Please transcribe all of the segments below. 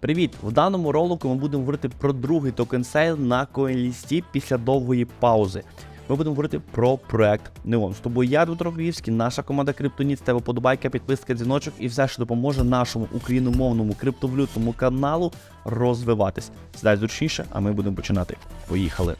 Привіт! В даному ролику ми будемо говорити про другий токен сейл на CoinList після довгої паузи. Ми будемо говорити про проект Neon. З тобою я, Дмитро Київський, наша команда Криптоніт, тебе подобайка, підписка, дзвіночок і все, що допоможе нашому україномовному криптовалютному каналу розвиватись. Сідай зручніше, а ми будемо починати. Поїхали!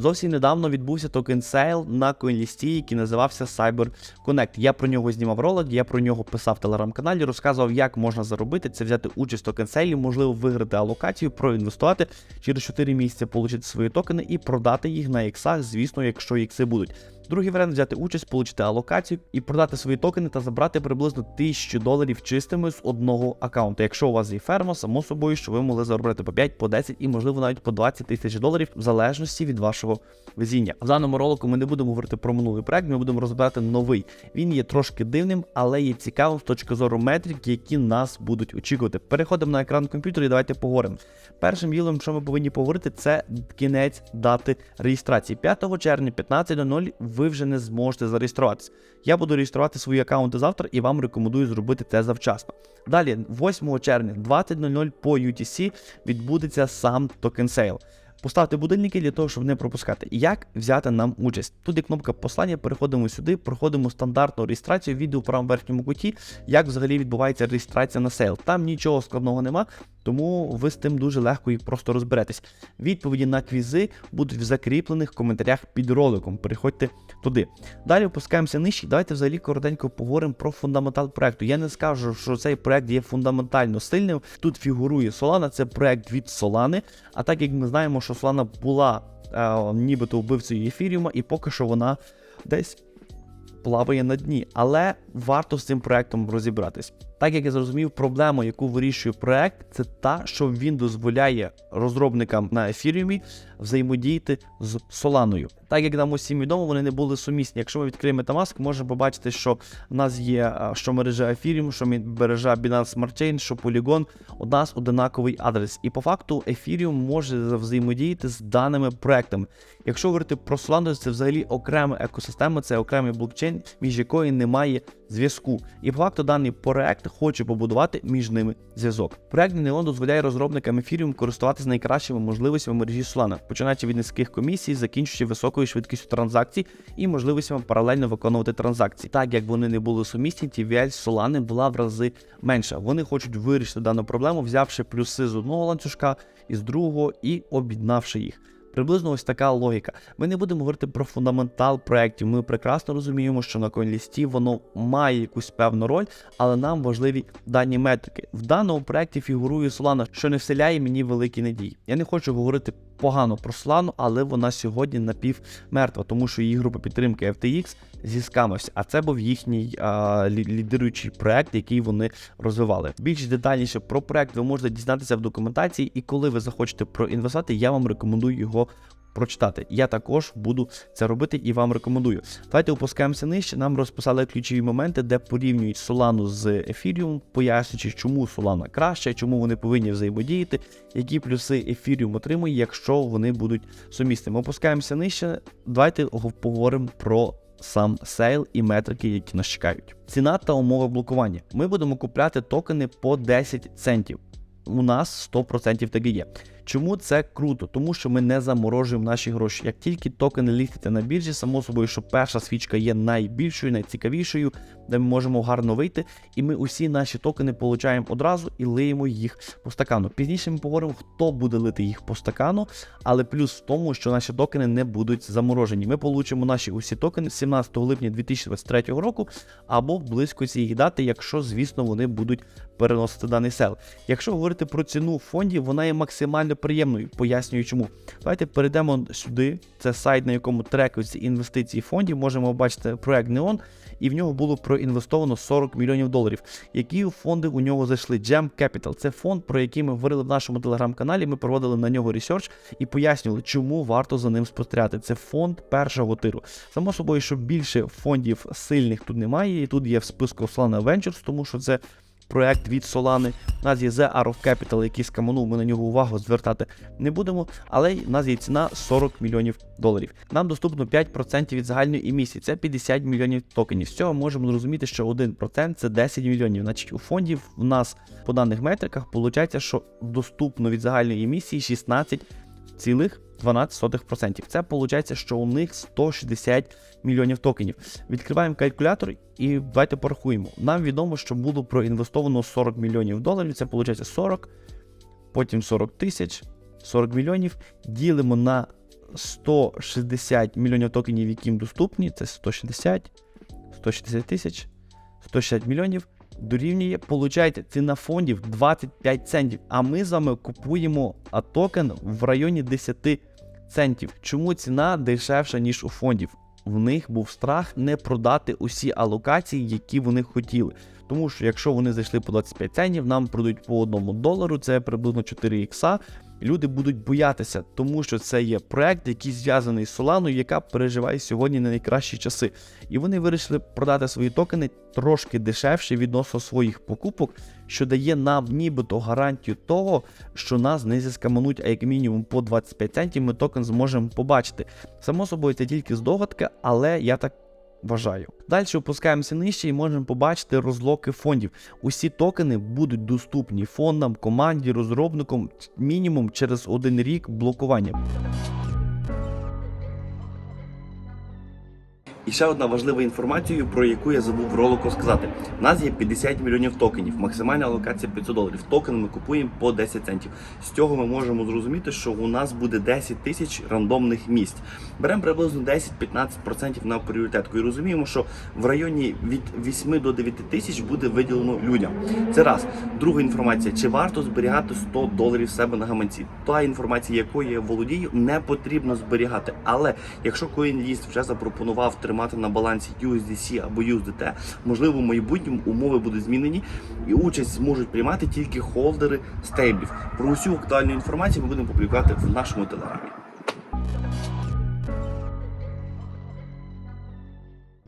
Зовсім недавно відбувся токен сейл на коінлісті, який називався Cyber Connect. Я про нього знімав ролик, я про нього писав в телеграм-каналі, розказував, як можна заробити це, взяти участь в токен сейлі, можливо, виграти алокацію, проінвестувати через 4 місяці, отримати свої токени і продати їх на іксах, звісно, якщо ікси будуть. Другий варіант взяти участь, отримати алокацію і продати свої токени та забрати приблизно 1000 доларів чистими з одного аккаунту. Якщо у вас є ферма, само собою, що ви могли заробити по 5, по 10 і, можливо, навіть по 20 тисяч доларів, в залежності від вашого везіння. В даному ролику ми не будемо говорити про минулий проект, ми будемо розбирати новий. Він є трошки дивним, але є цікавим з точки зору метрик, які нас будуть очікувати. Переходимо на екран комп'ютера і давайте поговоримо. Першим ділом, що ми повинні поговорити, це кінець дати реєстрації. 5 червня 15.00 ви вже не зможете зареєструватися. Я буду реєструвати свої аккаунти завтра і вам рекомендую зробити це завчасно. Далі, 8 червня 20.00 по UTC відбудеться сам токен сейл. Поставте будильники для того, щоб не пропускати. Як взяти нам участь? Тут є кнопка послання, переходимо сюди, проходимо стандартну реєстрацію, відео в правому верхньому куті, як взагалі відбувається реєстрація на сейл. Там нічого складного нема, тому ви з тим дуже легко і просто розберетесь. Відповіді на квізи будуть в закріплених коментарях під роликом. Переходьте туди. Далі опускаємося нижче. Давайте взагалі коротенько поговоримо про фундаментал проекту. Я не скажу, що цей проект є фундаментально сильним. Тут фігурує Solana, це проект від Solana. А так як ми знаємо, що Solana була е, нібито вбивцею ефіріума, і поки що вона десь плаває на дні. Але варто з цим проектом розібратись. Так як я зрозумів, проблема, яку вирішує проект, це та, що він дозволяє розробникам на ефіріумі взаємодіяти з Соланою. Так як нам усім відомо, вони не були сумісні. Якщо ми відкриємо Metamask, можемо побачити, що в нас є що мережа Ethereum, що мережа Binance Smart Chain, що Polygon, у нас одинаковий адрес. І по факту Ethereum може взаємодіяти з даними проектами. Якщо говорити про Solana, це взагалі окрема екосистема, це окремий блокчейн, між якою немає зв'язку. І по факту даний проект хоче побудувати між ними зв'язок. Проект Neon дозволяє розробникам Ethereum користуватися найкращими можливостями мережі Solana, починаючи від низьких комісій, закінчуючи високою швидкістю транзакцій і можливостями паралельно виконувати транзакції. Так як вони не були сумісні, TVL Solana була в рази менша. Вони хочуть вирішити дану проблему, взявши плюси з одного ланцюжка і з другого і об'єднавши їх. Приблизно ось така логіка. Ми не будемо говорити про фундаментал проєктів. Ми прекрасно розуміємо, що на конлісті воно має якусь певну роль, але нам важливі дані метрики. В даному проєкті фігурує Solana, що не вселяє мені великі надії. Я не хочу говорити погано про Solana, але вона сьогодні напівмертва, тому що її група підтримки FTX зіскамився, а це був їхній а, лі- лідируючий проект, який вони розвивали. Більш детальніше про проект ви можете дізнатися в документації, і коли ви захочете проінвестувати, я вам рекомендую його. Прочитати. Я також буду це робити і вам рекомендую. Давайте опускаємося нижче. Нам розписали ключові моменти, де порівнюють Solana з Ethereum, пояснюючи, чому Solana краще, чому вони повинні взаємодіяти, які плюси Ethereum отримує, якщо вони будуть сумісними. Опускаємося нижче. Давайте поговоримо про сам сейл і метрики, які нас чекають. Ціна та умови блокування. Ми будемо купляти токени по 10 центів. У нас 100% так і є. Чому це круто? Тому що ми не заморожуємо наші гроші. Як тільки токени лістяться на біржі, само собою, що перша свічка є найбільшою, найцікавішою, де ми можемо гарно вийти, і ми усі наші токени получаємо одразу і лиємо їх по стакану. Пізніше ми поговоримо, хто буде лити їх по стакану, але плюс в тому, що наші токени не будуть заморожені. Ми получимо наші усі токени 17 липня 2023 року або близько цієї дати, якщо, звісно, вони будуть переносити даний сел. Якщо говорити про ціну фондів, вона є максимально приємною. Пояснюю чому. Давайте перейдемо сюди. Це сайт, на якому трекаються інвестиції фондів. Можемо бачити проект Neon, і в нього було проінвестовано 40 мільйонів доларів. Які фонди у нього зайшли? Gem Capital. Це фонд, про який ми говорили в нашому телеграм-каналі. Ми проводили на нього ресерч і пояснювали, чому варто за ним спостерігати. Це фонд першого тиру. Само собою, що більше фондів сильних тут немає, і тут є в списку Solana Ventures, тому що це проект від Solana. У нас є The Arrow Capital, який скаманув, ми на нього увагу звертати не будемо, але в нас є ціна 40 мільйонів доларів. Нам доступно 5% від загальної емісії, це 50 мільйонів токенів. З цього можемо зрозуміти, що 1% це 10 мільйонів. Значить, у фондів в нас по даних метриках виходить, що доступно від загальної емісії 16,12%. Це виходить, що у них 160 мільйонів токенів. Відкриваємо калькулятор і давайте порахуємо. Нам відомо, що було проінвестовано 40 мільйонів доларів, це виходить 40, потім 40 тисяч, 40 мільйонів. Ділимо на 160 мільйонів токенів, які їм доступні. Це 160, 160 тисяч, 160 мільйонів. Дорівнює, получаєте, ціна фондів 25 центів. А ми з вами купуємо токен в районі 10 центів. Чому ціна дешевша, ніж у фондів? В них був страх не продати усі алокації, які вони хотіли. Тому що якщо вони зайшли по 25 центів, нам продають по 1 долару, це приблизно 4 ікса. Люди будуть боятися, тому що це є проект, який зв'язаний з Solana, яка переживає сьогодні не найкращі часи. І вони вирішили продати свої токени трошки дешевше відносно своїх покупок, що дає нам нібито гарантію того, що нас не зіскамануть, а як мінімум по 25 центів ми токен зможемо побачити. Само собою, це тільки здогадка, але я так вважаю. Далі опускаємося нижче і можемо побачити розлоки фондів. Усі токени будуть доступні фондам, команді, розробникам мінімум через один рік блокування. І ще одна важлива інформація, про яку я забув в ролику сказати. У нас є 50 мільйонів токенів, максимальна алокація 500 доларів. Токен ми купуємо по 10 центів. З цього ми можемо зрозуміти, що у нас буде 10 тисяч рандомних місць. Беремо приблизно 10-15% на пріоритетку і розуміємо, що в районі від 8 до 9 тисяч буде виділено людям. Це раз. Друга інформація: чи варто зберігати 100 доларів себе на гаманці? Та інформація, якою я володію, не потрібно зберігати. Але якщо CoinList вже запропонував тримати на балансі USDC або USDT, можливо, в майбутньому умови будуть змінені і участь зможуть приймати тільки холдери стейблів. Про усю актуальну інформацію ми будемо публікувати в нашому телеграмі.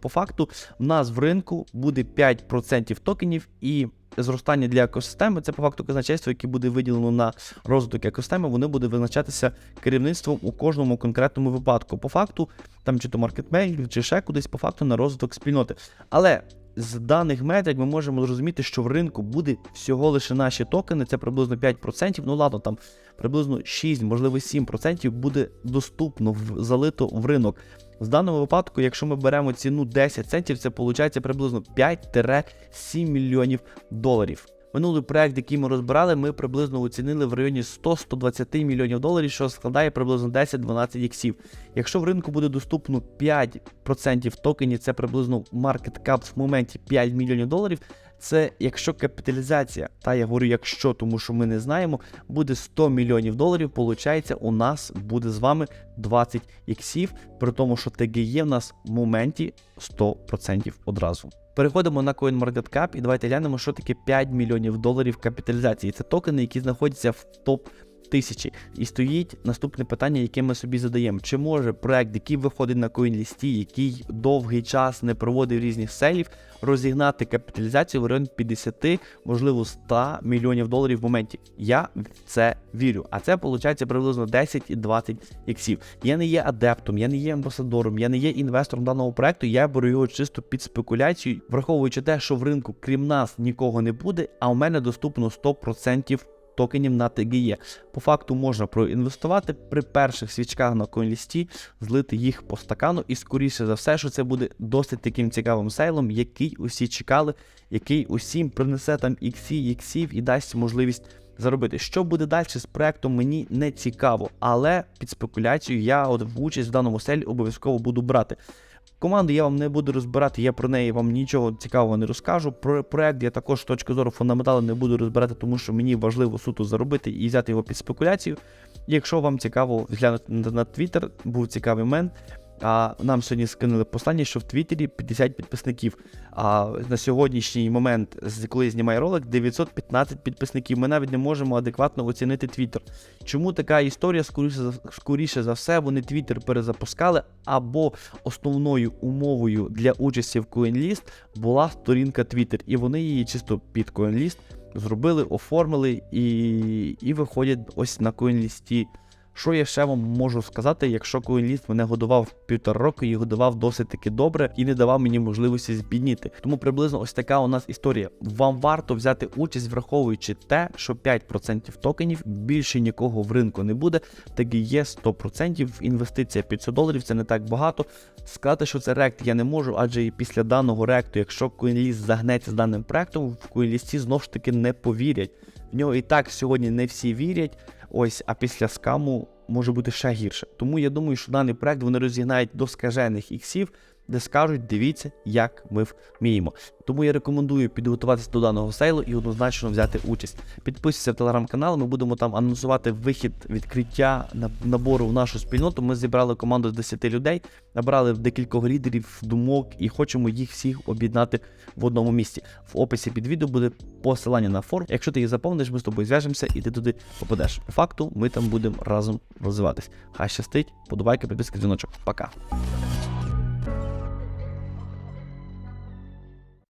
По факту, в нас в ринку буде 5% токенів і. Зростання для екосистеми це по факту казначейство, яке буде виділено на розвиток екосистеми, воно буде визначатися керівництвом у кожному конкретному випадку. По факту, там чи то маркетмейл, чи ще кудись, по факту на розвиток спільноти. Але з даних метрик ми можемо зрозуміти, що в ринку буде всього лише наші токени, це приблизно 5%. Ну ладно, там приблизно 6, можливо 7% буде доступно в залито в ринок. В даному випадку, якщо ми беремо ціну 10 центів, це виходить приблизно 5-7 мільйонів доларів. Минулий проект, який ми розбирали, ми приблизно оцінили в районі 100-120 мільйонів доларів, що складає приблизно 10-12 іксів. Якщо в ринку буде доступно 5% токенів, це приблизно market cap в моменті 5 мільйонів доларів. Це якщо капіталізація, та я говорю, якщо, тому що ми не знаємо, буде 100 мільйонів доларів, получається, у нас буде з вами 20 іксів, при тому, що ТГЄ в нас в моменті 100% одразу. Переходимо на CoinMarketCap і давайте глянемо, що таке 5 мільйонів доларів капіталізації. Це токени, які знаходяться в топ тисячі. І стоїть наступне питання, яке ми собі задаємо: чи може проект, який виходить на CoinList, який довгий час не проводив різних селів, розігнати капіталізацію в районі 50, можливо, 100 мільйонів доларів в моменті? Я в це вірю. А це виходить приблизно 10 і 20 іксів. Я не є адептом, я не є амбасадором, я не є інвестором даного проекту. Я беру його чисто під спекуляцію, враховуючи те, що в ринку, крім нас, нікого не буде, а у мене доступно 100% токенів на ТГЄ. По факту можна проінвестувати при перших свічках на CoinList, злити їх по стакану, і скоріше за все, що це буде досить таким цікавим сейлом, який усі чекали, який усім принесе там іксі, іксів і дасть можливість. Заробити, що буде далі з проектом, мені не цікаво, але під спекуляцію я от в участь в даному селі обов'язково буду брати. Команду я вам не буду розбирати, я про неї вам нічого цікавого не розкажу. Про проект я також з точки зору фундаменталу не буду розбирати, тому що мені важливо суто заробити і взяти його під спекуляцію. Якщо вам цікаво глянути на Twitter, був цікавий момент. А нам сьогодні скинули послання, що в Твіттері 50 підписників. А на сьогоднішній момент, коли я знімаю ролик, 915 підписників. Ми навіть не можемо адекватно оцінити Твіттер. Чому така історія? Скоріше за скоріше за все, вони Твіттер перезапускали, або основною умовою для участі в CoinList була сторінка Twitter, і вони її чисто під CoinList зробили, оформили і, і виходять ось на CoinList. Що я ще вам можу сказати, якщо CoinList мене годував півтора року і годував досить таки добре і не давав мені можливості збідніти. Тому приблизно ось така у нас історія. Вам варто взяти участь, враховуючи те, що 5% токенів більше нікого в ринку не буде. Так є 100%. Інвестиція 500 доларів це не так багато. Сказати, що це рект я не можу, адже і після даного ректу, якщо CoinList загнеться з даним проектом, в CoinList знов ж таки не повірять. В нього і так сьогодні не всі вірять. Ось, а після скаму може бути ще гірше. Тому я думаю, що даний проект вони розігнають до скажених іксів, де скажуть, дивіться, як ми вміємо. Тому я рекомендую підготуватися до даного сейлу і однозначно взяти участь. Підписуйся в телеграм-канал, ми будемо там анонсувати вихід відкриття набору в нашу спільноту. Ми зібрали команду з 10 людей, набрали декількох лідерів, думок і хочемо їх всіх об'єднати в одному місці. В описі під відео буде посилання на форум. Якщо ти їх заповниш, ми з тобою зв'яжемося і ти туди попадеш. По факту, ми там будемо разом розвиватись. Хай щастить, подобайка, підписка, дзвіночок. Пока.